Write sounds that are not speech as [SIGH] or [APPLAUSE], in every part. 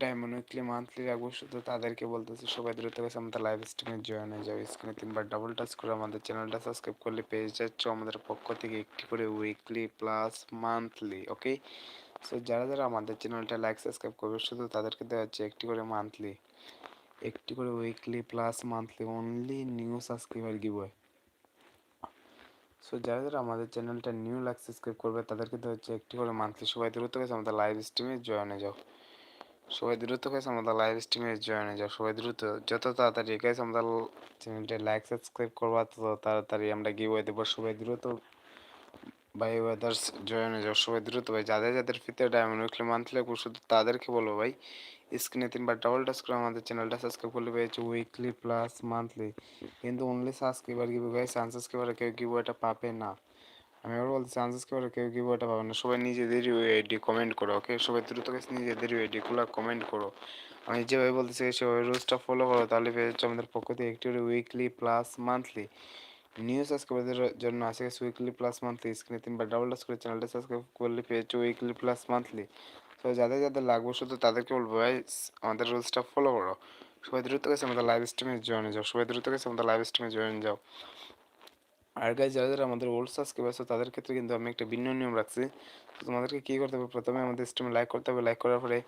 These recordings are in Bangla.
ডায়মন্ড উইকলি মান্থলি রাখব, শুধু তাদেরকে বলতেছি, সবাই দ্রুত গেছে আমাদের লাইভ স্ট্রিমে জয়েন হয়ে যাবে স্ক্রিনে তিনবার ডাবল টাচ করে আমাদের চ্যানেলটা সাবস্ক্রাইব করলে পেয়ে যাচ্ছ আমাদের পক্ষ থেকে একটি করে weekly plus monthly okay so যারা যারা আমাদের চ্যানেলটা লাইক সাবস্ক্রাইব করবে, শুধু তাদেরকে দেওয়া হচ্ছে একটি করে মান্থলি একটি করে weekly plus monthly only new subscriber giveaway so যারা যারা আমাদের চ্যানেলটা নিউ লাইক সাবস্ক্রাইব করবে, তাদেরকে দেওয়া হচ্ছে একটি করে মান্থলি সবাই দ্রুত গেছে আমাদের লাইভ স্ট্রিমে জয়েন হয়ে যাও সবাই দ্রুত গেছে আমাদের লাইভ স্ট্রিমে জয়েন হয়ে যাও, সবাই দ্রুত। যত তাড়াতাড়ি গেছে আমাদের চ্যানেলটা লাইক সাবস্ক্রাইব করবা, তত তাড়াতাড়ি আমরা গিয়ে দেবো, সবাই দ্রুত ভাই ওয়েদার্স জয়েন হয়ে যাও, সবাই দ্রুত ভাই। যাদের যাদের ফিতে ডায়মন্ড উইকলি মান্থলি শুধু তাদেরকে বলব ভাই স্ক্রিনে তিনবার ডাবল টাচ করে আমাদের চ্যানেলটা সাবস্ক্রাইব করলে পেয়েছে উইকলি প্লাস মান্থলি কিন্তু only subscriber give guys unsubscriber কেউ গিভ এটা পাবে না। আমি আবার বলছি আনসাবস্ক্রাইবার কেউ গিভ এটা পাবে না। সবাই নিজেদের ইউআইডি কমেন্ট করো ওকে সবাই দ্রুত গেছে নিজেদের ইউআইডিগুলো কমেন্ট করো। আমি যেভাবে বলতেছি সেভাবে রুলসটা ফলো করো, তাহলে পেয়ে যাচ্ছে আমাদের পক্ষ থেকে একটি উইকলি প্লাস মান্থলি নিউ সাবস্ক্রাইবারদের জন্য আছে উইকলি প্লাস মান্থলি স্ক্রিনে তিনবার ডাবল টাচ করে চ্যানেলটা সাবস্ক্রাইব করলে পেয়েছে উইকলি প্লাস মান্থলি তো যাদের যাদের লাগবে শুধু তাদেরকে বলব ভাই আমাদের রুলসটা ফলো করো। সবাই দ্রুত গেছে আমাদের লাইভ স্ট্রিমে জয়েন যাও। সবাই দ্রুত গেছে আমাদের লাইভ স্ট্রিমে জয়েন যাও। আর গাইজ যারা যারা আমাদের ওল্ড সাবস্ক্রাইবার আছে তাদের ক্ষেত্রে কিন্তু আমি একটা ভিন্ন নিয়ম রাখছি। তো তোমাদেরকে কী করতে হবে? প্রথমে আমাদের স্ট্রিমে লাইক করতে হবে। লাইক করার পরে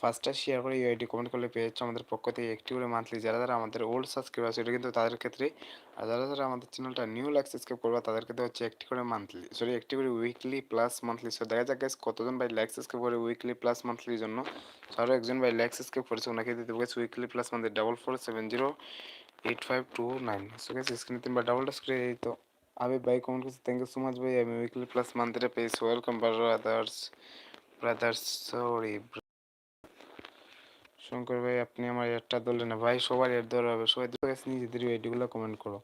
ফার্স্টটা শেয়ার করে ইউআইডি কমেন্ট করলে পেয়ে যাচ্ছে আমাদের পক্ষ থেকে একটি করে মান্থলি যারা যারা আমাদের ওল্ড সাবস্ক্রাইবার আছে, এটা কিন্তু তাদের ক্ষেত্রে, আর যারা যারা আমাদের চ্যানেলটা নিউ লাইক সাবস্ক্রাইব করবে তাদের ক্ষেত্রে হচ্ছে একটি করে মান্থলি সরি একটি করে উইকলি প্লাস মান্থলি সো দেখা যাক গাইজ কতজন ভাই লাইক সাবস্ক্রাইব করে উইকলি প্লাস মান্থলির জন্য। আরও একজন ভাই লাইক সাবস্ক্রাইব করেছে, ওনাকে দিতে weekly plus monthly double four seven zero করে কমেন্ট শঙ্কর ভাই আপনি আমার ধরলেন না ভাই সবার এড ধরা হবে সবাই দুটো গেছে নিজেদের এডগুলো কমেন্ট করো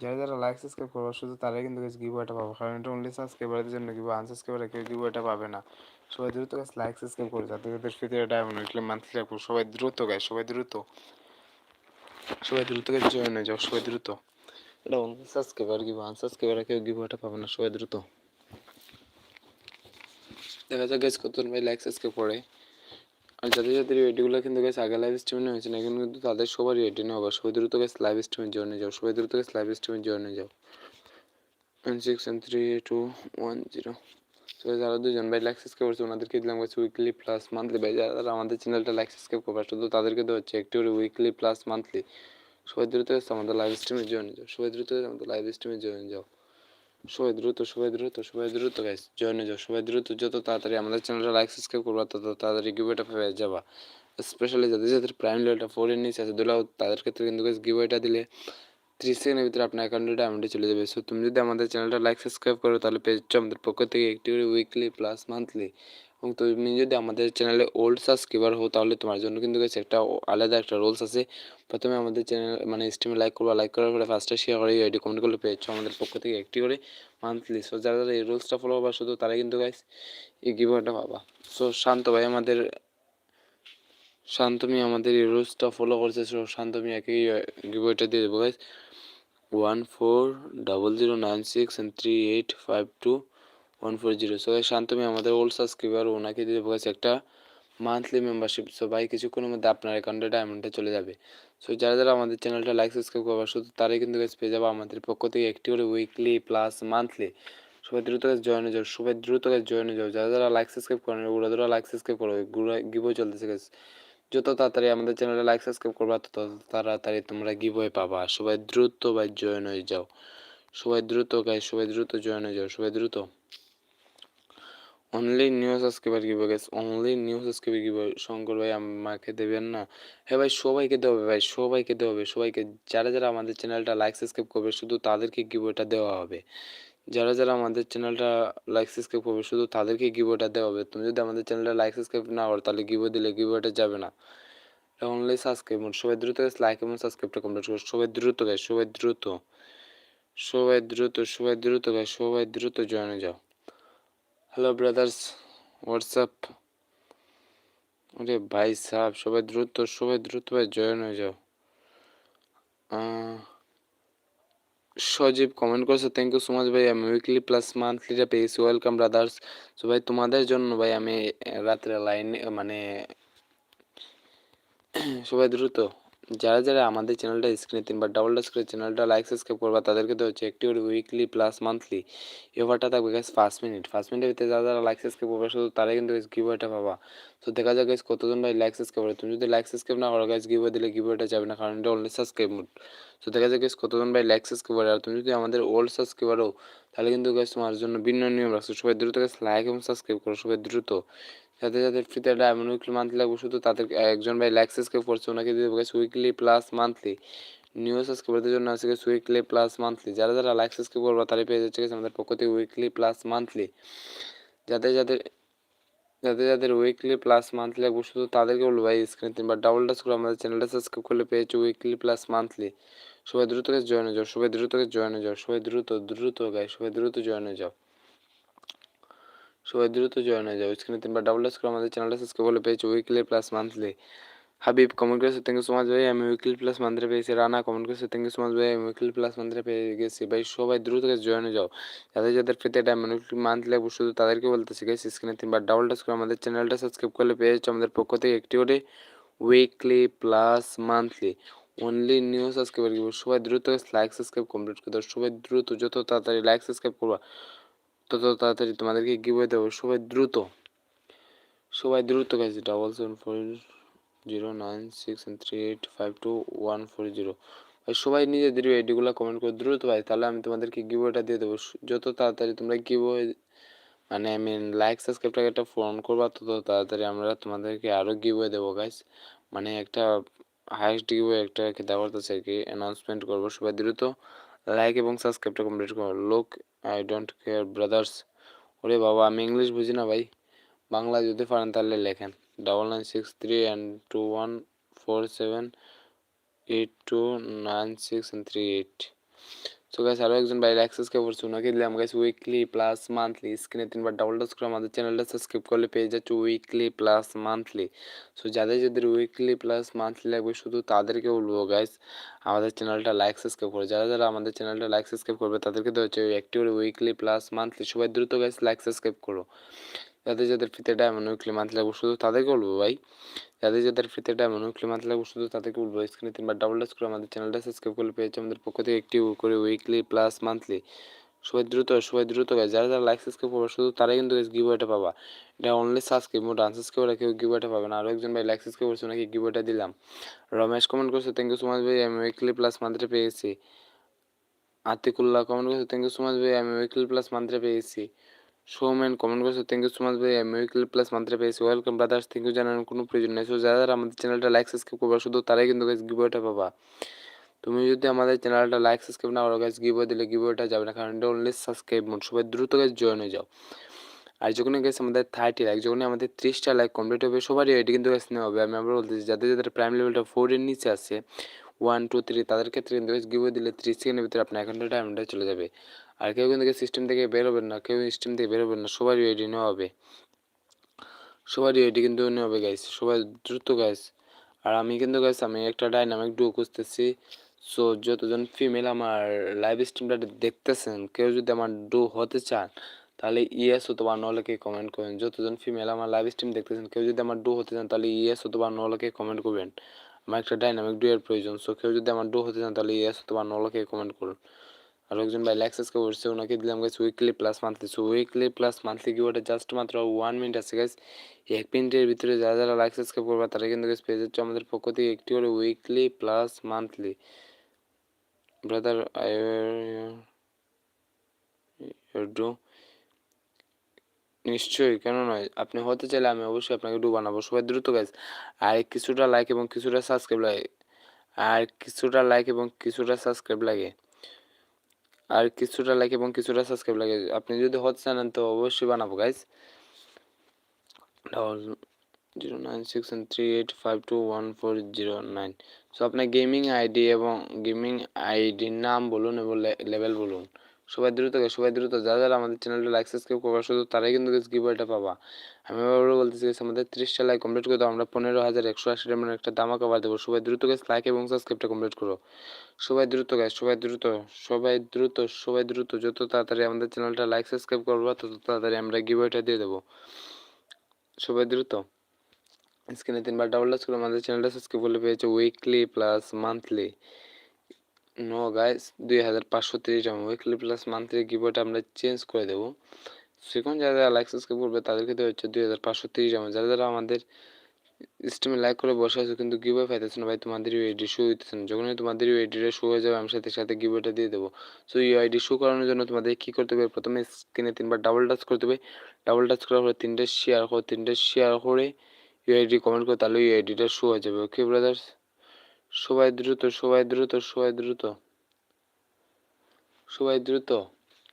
যারা যারা লাইক সাবস্ক্রাইব করব শুধু তারাই কিন্তু গেছে গিভ এটা পাবো কারণ এটা অনলি সাবস্ক্রাইবারদের জন্য গিভ আনসাবস্ক্রাইবার কেউ গিভ এটা পাবে না সবাই দ্রুত গেছে লাইক সাবস্ক্রাইব করে যাতে যাদের ফিতে ডায়মন্ড উইকলি মান্থলি রাখব সবাই দ্রুত গায় সবাই দ্রুত সবাই দ্রুত গেছে জয়েন হয়ে যাও, সবাই দ্রুত। এটা অনলি সাবস্ক্রাইবার গিভ আনসাবস্ক্রাইবার কেউ গিভ পাবে না, সবাই দ্রুত। দেখা যাক গেছে কতজন ভাই লাইক সাবস্ক্রাইব করে আর যাদের যাদের রেডিগুলো কিন্তু গেছে আগে লাইভ স্ট্রিমে হয়েছে না, এখন কিন্তু তাদের সবারই রেডি নেওয়া আবার সবাই দ্রুত গেছে লাইভ স্ট্রিমের জন্য যাও, সবাই দ্রুত গেছে লাইভ স্ট্রিমের জন্য যাও। One six one three two one zero তো যারা দুজন ভাই লাইক সাবস্ক্রাইব করছে, ওনাদেরকে দিলাম গেছে উইকলি প্লাস মান্থলি ভাই, যারা আমাদের চ্যানেলটা লাইক সাবস্ক্রাইব করবে শুধু তাদেরকে দেওয়া হচ্ছে একটি করে উইকলি প্লাস মান্থলি সবাই দ্রুত আমাদের লাইভ স্ট্রিমে জয়েন যাও। সবাই দ্রুত আমাদের লাইভ স্ট্রিমে জয়েন যাও। সবাই দ্রুত সবাই দ্রুত সবাই দ্রুত গাইস জয়েনে যাও। সবাই দ্রুত, যত তাড়াতাড়ি আমাদের চ্যানেলটা লাইক সাবস্ক্রাইব করবা, তত তাড়াতাড়ি গিভওয়েটা পেয়ে যাবা। স্পেশালি যাদের যাদের প্রাইম লেভেলটা ফোর এর নিচে আছে দুলাও তাদের ক্ষেত্রে কিন্তু গিভওয়েটা দিলে ত্রিশ সেকেন্ডের ভিতরে আপনার অ্যাকাউন্টে ডায়মন্ডে চলে যাবে। সো তুমি যদি আমাদের চ্যানেলটা লাইক সাবস্ক্রাইব করো, তাহলে যাচ্ছ আমাদের পক্ষ থেকে একটি করে উইকলি প্লাস মান্থলি এবং তুমি যদি আমাদের চ্যানেলে ওল্ড সাবস্ক্রাইবার হও, তাহলে তোমার জন্য কিন্তু গেছে একটা আলাদা একটা রোলস আছে। প্রথমে আমাদের চ্যানেল মানে স্ট্রিমে লাইক করবা লাইক করার পরে ফার্স্টে শেয়ার করে আইডি কমেন্ট করলে পেয়েছ আমাদের পক্ষ থেকে একটি করে মান্থলি সো যারা যারা এই রুলসটা ফলো করবা শুধু তারাই কিন্তু গাইস এই গিভওয়েটা পাবা। সো শান্ত ভাই, আমাদের শান্তমি আমাদের এই রুলসটা ফলো করছে সো শান্তমি একই গিভওয়েটা দিয়ে দেবো guys one four double zero nine six and three eight five two one four zero so শান্তমি আমাদের ওল্ড সাবস্ক্রাইবার ওনাকে দিয়ে দেবো গাইস একটা মান্থলি মেম্বারশিপ সো ভাই, কিছুক্ষণের মধ্যে আপনার অ্যাকাউন্টে ডায়মন্ডে চলে যাবে। সো যারা যারা আমাদের চ্যানেলটা লাইক সাবস্ক্রাইব করবে শুধু তারাই কিন্তু গাইস পেয়ে যাব আমাদের পক্ষ থেকে একটি করে উইকলি প্লাস মান্থলি সবাই দ্রুত গাছ জয়েন যাও, সবাই দ্রুত গাছ জয়েন যাও। যারা যারা লাইক সাবস্ক্রাইব করেন, ওরা যারা লাইক সাবস্ক্রাইব করো। গুড়া গিভও চলতেছে গাছ যত তাড়াতাড়ি আমাদের চ্যানেলে লাইক সাবস্ক্রাইব করবা, তত তাড়াতাড়ি তোমরা গিভওয়ে পাবা। সবাই দ্রুত ভাই জয়েন হয়ে যাও। সবাই দ্রুত গাই সবাই দ্রুত জয়েন হয়ে যাও, সবাই দ্রুত। Only new subscriber give guys only new subscriber give Shankar ভাই আমাকে দেবেন না। হ্যাঁ ভাই, সবাইকে দেওয়া হবে, ভাই, সবাইকে দেওয়া হবে। সবাইকে, যারা যারা আমাদের চ্যানেলটা লাইক সাবস্ক্রাইব করবে, শুধু তাদেরকে গিভওয়েটা দেওয়া হবে। যারা যারা আমাদের চ্যানেলটা লাইক সাবস্ক্রাইব করবে, শুধু তাদেরকে গিভওয়েটা দেওয়া হবে। তুমি যদি আমাদের চ্যানেলটা লাইক সাবস্ক্রাইব না করো, তাহলে গিভও দিলে গিভওয়েটা যাবে না। অনলি সাবস্ক্রাইব সবাই দ্রুত গেছে লাইক এবং সাবস্ক্রাইবটা কমপ্লিট করো। সবাই দ্রুত গাই সবাই দ্রুত সবাই দ্রুত সবাই দ্রুত গাই সবাই দ্রুত জয়েনে যাও। হ্যালো ব্রাদার্স হোয়াটসঅ্যাপ আরে ভাই সাহেব, সবাই দ্রুত সবাই দ্রুত ভাই জয়েন হয়ে যাও। সজীব কমেন্ট করছ থ্যাংক ইউ সো মাচ ভাই আমি উইকলি প্লাস মান্থলিটা পেয়েছি ওয়েলকাম ব্রাদার্স সো ভাই, তোমাদের জন্য ভাই, আমি রাত্রে লাইনে মানে [CLEARS THROAT] সবাই দ্রুত। যারা যারা আমাদের চ্যানেলটা স্ক্রিনে তিনবার ডাবল টাচ করে চ্যানেলটা লাইক সাবস্ক্রাইব করবা, তাদেরকে তো হচ্ছে একটি উইকলি প্লাস মান্থলি এই অফারটা থাকবে গাইস পাঁচ মিনিট পাঁচ মিনিটের ভিতরে যারা যারা লাইক সাবস্ক্রাইব করবে, শুধু তারাই কিন্তু গিভওয়েটা পাবা। তো দেখা যাক গাইস কতজন ভাই লাইক সাবস্ক্রাইব করে। তুমি যদি লাইক সাবস্ক্রাইব না করো গাইস গিভওয়ে দিলে গিভওয়েটা যাবে না, কারণ এটা অনলি সাবস্ক্রাইব মোড তো দেখা যাক গাইস কতজন ভাই লাইক সাবস্ক্রাইব করে। আর তুমি যদি আমাদের ওল্ড সাবস্ক্রাইবারও তাহলে কিন্তু গাইস তোমার জন্য ভিন্ন নিয়ম রাখছো। সবাই দ্রুত গাইস লাইক এবং সাবস্ক্রাইব করো, সবাই দ্রুত। যাদের যাদের ফ্রিতে ডায়মন্ড উইকলি মান্থলি লাগবে। শুধু তাদের একজন ভাই লাইক সাবস্ক্রাইব করছে ওনাকে দিয়ে দেবো উইকলি প্লাস মান্থলি নিউ সাবস্ক্রাইবারদের জন্য আছে গেছে উইকলি প্লাস মান্থলি যারা যারা লাইক সাবস্ক্রাইব করব তারাই পেয়ে যাচ্ছে গেছে আমাদের পক্ষ থেকে উইকলি প্লাস মান্থলি যাদের যাদের যাদের যাদের উইকলি প্লাস মান্থলি লাগবে, শুধু তাদেরকে বলব ভাই স্ক্রিনে তিনবার ডাবল টাচ করে আমাদের চ্যানেলটা সাবস্ক্রাইব করলে পেয়েছে উইকলি প্লাস মান্থলি সবাই দ্রুত জয়েন হয়ে যাও, সবাই দ্রুত জয়েন হয়ে যাও, সবাই দ্রুত দ্রুত গাই সবাই দ্রুত জয়েন হয়ে যাও। সবাই দ্রুত জয়েন হয়ে যাও। স্ক্রিনে তিনবার ডাবল টাচ করে আমাদের চ্যানেলটা সাবস্ক্রাইব করলে পেয়েছে weekly plus monthly Habib comment করেছে থ্যাংক ইউ সো মাচ ভাই, আমি উইকলি প্লাস মান্থলি পেয়েছি। রানা কমেন্ট করেছে থ্যাংক ইউ সো মাচ ভাই, আমি উইকলি প্লাস মান্থলি পেয়ে গেছি। ভাই, সবাই দ্রুত জয়েন হয়ে যাও। যাদের যাদের ফ্রিতে ডায়মন্ড উইকলি মান্থলি শুধু তাদেরকে বলতেছি গাইস স্ক্রিনে তিনবার ডাবল টাচ করে আমাদের চ্যানেলটা সাবস্ক্রাইব করলে পেয়েছে। আমাদের পক্ষ থেকে একটি করে weekly plus monthly only new subscriber সবাই দ্রুত লাইক সাবস্ক্রাইব কমপ্লিট করে দাও। সবাই দ্রুত, যত তাড়াতাড়ি লাইক সাবস্ক্রাইব করবা তত তাড়াতাড়ি তোমাদেরকে গিভওয়ে দেবো। সবাই দ্রুত সবাই দ্রুত গেছে double seven four zero nine six three eight five two one four zero ভাই, সবাই নিজে নিজেদের আইডিগুলো কমেন্ট করে দ্রুত ভাই, তাহলে আমি তোমাদেরকে গিভওয়েটা দিয়ে দেবো। যত তাড়াতাড়ি তোমরা গিভওয়ে মানে আমি লাইক সাবস্ক্রাইবটাকে একটা ফোন করবা, তত তাড়াতাড়ি আমরা তোমাদেরকে আরও গিভওয়ে দেবো গাইস মানে একটা হাইস্ট গিভওয়ে একটা দেওয়ার তো আর কি অ্যানাউন্সমেন্ট করব। সবাই দ্রুত লাইক এবং সাবস্ক্রাইবটা কমপ্লিট করো। লোক আই ডোন্ট কেয়ার ব্রাদার্স ওরে বাবা, আমি ইংলিশ বুঝি না ভাই। বাংলা যদি পারেন তাহলে লেখেন। Double nine six three and two one four seven eight two nine six three eight so guys আরও একজন বাইরে অ্যাক্সেস কে করছে ওনাকে দিলাম গাইস উইকলি প্লাস মান্থলি স্ক্রিনে তিনবার ডাবল টাচ করে আমাদের চ্যানেলটা সাবস্ক্রাইব করলে পেয়ে যাচ্ছে উইকলি প্লাস মান্থলি সো যাদের যাদের উইকলি প্লাস মান্থলি লাগবে শুধু তাদেরকে বলব গাইস আমাদের চ্যানেলটা লাইক সাবস্ক্রাইব করে যারা যারা আমাদের চ্যানেলটা লাইক সাবস্ক্রাইব করবে তাদেরকে তো হচ্ছে একটি করে উইকলি প্লাস মান্থলি সবাই দ্রুত গাইস লাইক সাবস্ক্রাইব করো যাদের যাদের ফ্রিতে ডায়মন্ড উইকলি মান্থলি লাগবে শুধু তাদেরকে বলব ভাই। যাদের যাদের ফ্রিতে ডায়মন্ড উইকলি মান্থলি লাগবে শুধু তাদেরকে বলব। স্ক্রিনে তিনবার ডাবল টাচ করে আমাদের চ্যানেলটা সাবস্ক্রাইব করলে পেয়েছে আমাদের পক্ষ থেকে একটি করে উইকলি প্লাস মান্থলি সবাই দ্রুত সবাই দ্রুত গাছ যারা যারা লাইক সাবস্ক্রাইব করবে শুধু তারাই কিন্তু গিভওয়েটা পাবা। এটা অনলি সাবস্ক্রাইব মোট আনসাবস্ক্রাইব কেউ গিভওয়েটা পাবে না। আরও একজন ভাই লাইক সাবস্ক্রাইব করছে, ওনাকে গিভওয়েটা দিলাম। রমেশ কমেন্ট করছে থ্যাংক ইউ সো মাচ ভাই, আমি উইকলি প্লাস মান্থলি পেয়েছি। আতিকুল্লাহ কমেন্ট করছে থ্যাংক ইউ সো মাচ ভাই, আমি উইকলি প্লাস মান্থলি পেয়েছি। সৌমেন কমেন্ট করছে থ্যাংক ইউ সো মাচ ভাই আমি উইকলি প্লাস মান্থলি পেয়েছি ওয়েলকাম ব্রাদার্স থ্যাংক ইউ জানানোর কোনো প্রয়োজন নেই। সো যারা যারা আমাদের চ্যানেলটা লাইক সাবস্ক্রাইব করবে, শুধু তারাই কিন্তু গিভওয়েটা পাবা। তুমি যদি আমাদের চ্যানেলটা লাইক সাবস্ক্রাইব না করো গাছ গিভওয়ে দিলে গিভওয়েটা যাবে না, কারণ এটা সাবস্ক্রাইব মোড সবাই দ্রুত গাছ জয়েন হয়ে যাও। আর যখনই গেছে আমাদের থার্টি লাইক যখনই আমাদের ত্রিশটা লাইক কমপ্লিট হবে, সবারই এটি কিন্তু গেছে নেওয়া হবে। আমি আবার বলতেছি, যাদের যাদের প্রাইম লেভেলটা ফোরের নিচে আছে ওয়ান টু থ্রি তাদের ক্ষেত্রে কিন্তু গিভওয়ে দিলে ত্রিশ সেকেন্ডের ভিতরে আপনার অ্যাকাউন্টে টাইমটা চলে যাবে। আর কেউ কিন্তু সিস্টেম থেকে বেরোবেন না, কেউ সিস্টেম থেকে বেরোবেন না, সবারই এটি নেওয়া হবে। সবারই এটি কিন্তু নেওয়া হবে গাইস সবাই দ্রুত গাইস আর আমি কিন্তু গাইস আমি একটা ডাইনামিক ডু খুঁজতেছি। সো যতজন ফিমেল আমার লাইভ স্ট্রিমটা দেখতেছেন, কেউ যদি আমার ডু হতে চান, তাহলে ইয়েস অথবা নলকে কমেন্ট করবেন। যতজন ফিমেল আমার লাইভ স্ট্রিম দেখতেছেন, কেউ যদি আমার ডু হতে চান, তাহলে ইয়েস অথবা নলকে কমেন্ট করবেন। আমার একটা ডাইনামিক ডু এর প্রয়োজন সো কেউ যদি আমার ডু হতে চান, তাহলে ইয়েস অথবা নলকে কমেন্ট করুন। আর একজন ভাই লাইক্সেস করছে ওনাকে দিলাম guys weekly plus monthly so weekly plus monthly কি ওটা জাস্ট মাত্র ওয়ান মিনিট আছে গাইস এক মিনিটের ভিতরে যারা যারা লাইক সাবস্ক্রাইব করবে তারা কিন্তু গাইস পেয়ে যাচ্ছে আমাদের পক্ষ থেকে একটি করে উইকলি প্লাস মান্থলি ব্রাদার নিশ্চয়ই, কেন নয়? আপনি হতে চাইলে আমি অবশ্যই আপনাকে ডু বানাবো। সবাই দ্রুত গাইস আর কিছুটা লাইক এবং কিছুটা সাবস্ক্রাইব লাগে। আর কিছুটা লাইক এবং কিছুটা সাবস্ক্রাইব লাগে। আর কিছুটা লাইক এবং কিছুটা সাবস্ক্রাইব লাগে। আপনি যদি হতে চান তো অবশ্যই বানাবো guys guys zero nine six three eight five two one four zero nine so আপনার গেমিং আইডি এবং গেমিং আইডির নাম বলুন এবং লেভেল বলুন। সবাই দ্রুত সবাই দ্রুত যারা যারা আমাদের চ্যানেলটা লাইক সাবস্ক্রাইব করবে, শুধু তারাই কিন্তু গিভওয়েটা পাবা। আমি আবার বলতেছি আমাদের ত্রিশটা লাইক কমপ্লিট করে দাও, আমরা পনেরো হাজার একশো আশি টাকা একটা দামা কভার দেবো। সবাই দ্রুত গেছে লাইক এবং সাবস্ক্রাইবটা কমপ্লিট করো। সবাই দ্রুত গাছ সবাই দ্রুত সবাই দ্রুত সবাই দ্রুত, যত তাড়াতাড়ি আমাদের চ্যানেলটা লাইক সাবস্ক্রাইব করব, তত তাড়াতাড়ি আমরা গিভওয়েটা দিয়ে দেবো। সবাই দ্রুত। স্ক্রিনে তিনবার ডাবল টাচ করে আমাদের চ্যানেলটা সাবস্ক্রাইব করলে পেয়েছে weekly plus monthly no guys দুই হাজার পাঁচশো তিরিশ টাকা উইকলি প্লাস মান্থলি কিবোর্ডটা আমরা চেঞ্জ করে দেবো। সেখানে যারা যারা লাইক সাবস্ক্রাইব করবে, তাদেরকে দেওয়া হচ্ছে দুই হাজার পাঁচশো তিরিশ টাকা যারা যারা আমাদের স্ট্রিমে লাইক করে বসে আছো কিন্তু গিভওয়ে পাইতেছো না, ভাই, তোমাদের ইউআইডি শো হইতেছে না। যখনই তোমাদের ইউআইডিটা শো হয়ে যাবে, আমি সাথে সাথে গিভওয়েটা দিয়ে দেবো। সো ইউআইডি শো করানোর জন্য তোমাদের কী করতে হবে? প্রথমে স্ক্রিনে তিনবার ডাবল টাচ করতে হবে। ডাবল টাচ করার পরে তিনটে শেয়ার করো, তিনটে শেয়ার করে ইউআইডি কমেন্ট করে, তাহলে ইউআইডিটা শো হয়ে যাবে। ওকে ব্রাদার্স সবাই দ্রুত সবাই দ্রুত সবাই দ্রুত। সবাই দ্রুত।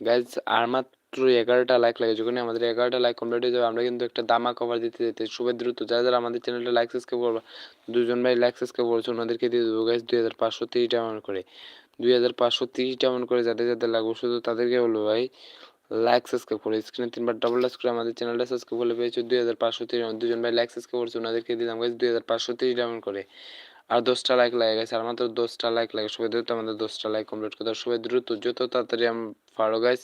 গাইজ আর মাত্র এগারোটা লাইক লাগে। যখনই আমাদের এগারোটা লাইক কমপ্লিট হয়ে যাবে, আমরা কিন্তু একটা দামা কভার দিতে যেতে সবাই দ্রুত, যারা যারা আমাদের চ্যানেলটা লাইক সাবস্ক্রাইব করবে দুজন ভাই লাইক সাবস্ক্রাইব করছে, ওনাদেরকে দিয়ে দেবো। গাইজ দুই হাজার পাঁচশো তিরিশ ডাউন করে। দুই হাজার পাঁচশো তিরিশ ডাউন করে যাদের যাদের লাগবে, শুধু তাদেরকে বলব ভাই লাইক সাবস্ক্রাইব করে। স্ক্রিনে তিনবার ডাবল টাচ করে আমাদের চ্যানেলটা সাবস্ক্রাইব করলে পেয়েছে দুই হাজার পাঁচশো তিরিশ দুজন ভাই লাইক সাবস্ক্রাইব করছে, ওনাদেরকে দিলাম। গাইজ দুই হাজার পাঁচশো তিরিশ ডাউন করে। আর দশটা লাইক লাগে গেছে আর মাত্র দশটা লাইক লাগে, সবাই দ্রুত আমাদের দশটা লাইক কমপ্লিট করে দাও, সবাই দ্রুত, যত তাড়াতাড়ি আমি পারো গাইস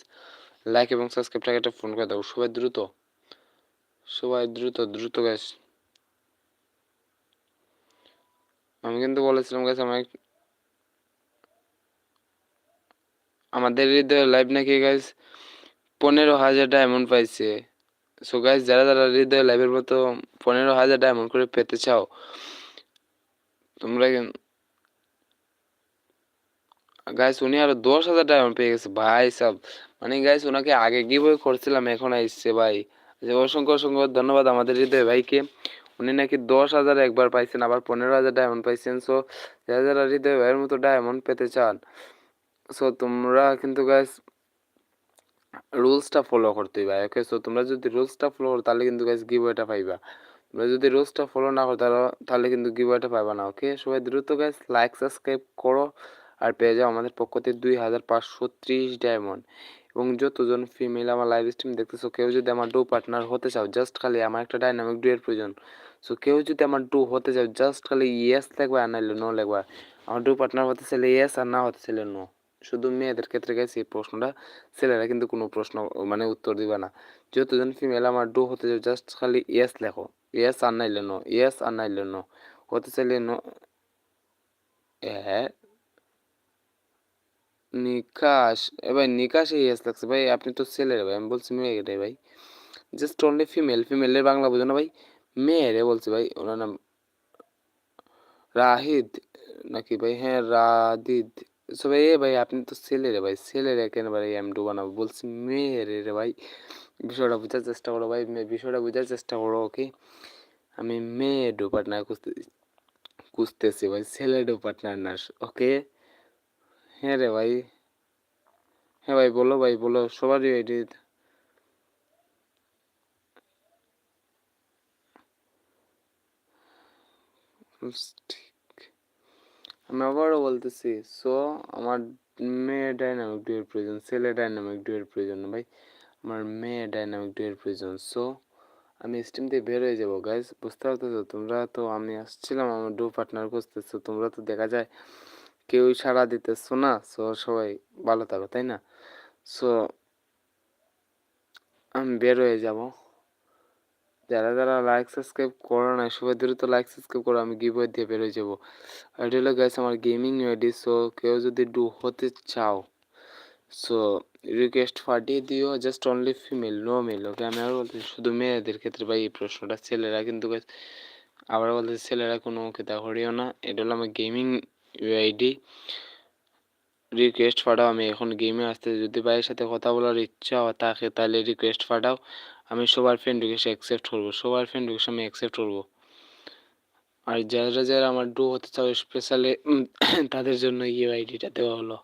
লাইক এবং সাবস্ক্রাইবটাকে একটা ফোন করে দাও, সবাই দ্রুত সবাই দ্রুত দ্রুত গাইস আমি কিন্তু বলেছিলাম গাইস আমার আমাদের হৃদয় লাইভ নাকি গাইস পনেরো হাজার ডায়মন্ড পাইছে। সো গাইস যারা যারা হৃদয় লাইভের মতো পনেরো হাজার ডায়মন্ড করে পেতে চাও তোমরা গাইস উনি আরও দশ হাজার ডায়মন্ড পেয়ে গেছে। ভাই, সব মানে গাইস ওনাকে আগে গিভওয়ে করছিলাম, এখন আসছে, ভাই। যে, অসংখ্য অসংখ্য ধন্যবাদ আমাদের হৃদয় ভাইকে। উনি নাকি দশ হাজার একবার পাইছেন, আবার পনেরো হাজার ডায়মন্ড পাইছেন। সো যারা যারা হৃদয় ভাইয়ের মতো ডায়মন্ড পেতে চান সো তোমরা কিন্তু গাইস রুলসটা ফলো করতে ভাই ওকে সো তোমরা যদি রুলসটা ফলো করো, তাহলে কিন্তু গাইস গিভওয়েটা পাইবা। তোমরা যদি রোজটা ফলো না করো, তাহলে কিন্তু গিভওয়েটা পাইবা না ওকে সবাই দ্রুত গাইস লাইক সাবস্ক্রাইব করো আর পেয়ে যাও আমাদের পক্ষ থেকে দুই হাজার পাঁচশো ত্রিশ ডায়মন্ড এবং যতজন ফিমেল আমার লাইভ স্ট্রিম দেখতেছো, কেউ যদি আমার ডু পার্টনার হতে চাও জাস্ট খালি আমার একটা ডাইনামিক ডু এর প্রয়োজন। সো কেউ যদি আমার ডু হতে চাও জাস্ট খালি ইয়েস লাগবে আর নাইলে নো লাগবে আমার ডু পার্টনার হতে চাইলে ইয়েস আর না হতে চাইলে নো শুধু মেয়েদের ক্ষেত্রে গেছে এই প্রশ্নটা, ছেলেরা কিন্তু কোনো প্রশ্ন মানে উত্তর দিবে না। যতজন ফিমেল আমার ডু হতে চাও জাস্ট খালি ইয়েস লেখো। ইয়েস আর নাইলে নো ইয়েস আর নাইলে নো হতে চাইলে নো হ্যাঁ নিকাশ, এ ভাই নিকাশে ইয়েস লাগছে। ভাই আপনি তো ছেলের ভাই, আমি বলছি মেয়েরে ভাই। জাস্ট অনলি ফিমেল ফিমেলের বাংলা বুঝো না ভাই। মেয়েরে বলছি ভাই, ওনার নাম রাহিদ, নাকি ভাই? হ্যাঁ রাদিদ। সো ভাই এ ভাই, আপনি তো ছেলে রে ভাই, ছেলে রে কেন ভাই এম ডু বানাবো বলছি, মেয়ে রে রে ভাই, বিষয়টা বোঝার চেষ্টা করো ভাই বিষয়টা বোঝার চেষ্টা করো ওকে আমি মেয়ে ডু পার্টনার খুঁজতে, খুঁজতেছি ভাই, ছেলে ডু পার্টনার না ওকে হ্যাঁ রে ভাই। হ্যাঁ ভাই, বলো ভাই, বলো, সবারই আইডি ঠিক আমি আবারও বলতেছি সো আমার মেয়ে ডাইনামিক ডুয়ের প্রয়োজন, ছেলে ডাইনামিক ডুয়ের প্রয়োজন ভাই। আমার মেয়ে ডাইনামিক ডুয়ের প্রয়োজন সো আমি স্টিম দিয়ে বের হয়ে যাব গাইজ বুঝতে পারতেছো? তোমরা তো, আমি আসছিলাম, আমার ডু পার্টনার খুঁজতেছো, তোমরা তো দেখা যায় কেউই সাড়া দিতেছো না সো সবাই ভালো থাকো, তাই না? সো আমি বের হয়ে যাব। যারা যারা লাইক সাবস্ক্রাইব করো না সবাই দ্রুত লাইক সাবস্ক্রাইব করো, আমি গিভ দিয়ে বের হয়ে যাব। এটা হলো গাইস আমার গেমিং আইডি সো কেউ যদি ডু হতে চাও সো রিকোয়েস্ট পাঠিয়ে দিও just only female no male okay আমি আবার বলতেছি, শুধু মেয়েদের ক্ষেত্রে ভাই এই প্রশ্নটা, ছেলেরা কিন্তু আবার বলতেছি ছেলেরা কোনো কেতা করিও না, এটা হলো আমার গেমিং আইডি রিকোয়েস্ট পাঠাও, আমি এখন গেমে আসতে যদি ভাইয়ের সাথে কথা বলার ইচ্ছা থাকে তাহলে রিকোয়েস্ট পাঠাও। আমি সবার ফ্রেন্ড রিকোয়েস্ট অ্যাকসেপ্ট করব, সবার ফ্রেন্ড রিকোয়েস্ট আমি অ্যাকসেপ্ট করব। আর যারা যারা আমার ডু হতে চাও স্পেশালি [COUGHS] তাদের জন্য ইউ আইডিটা দেওয়া হলো।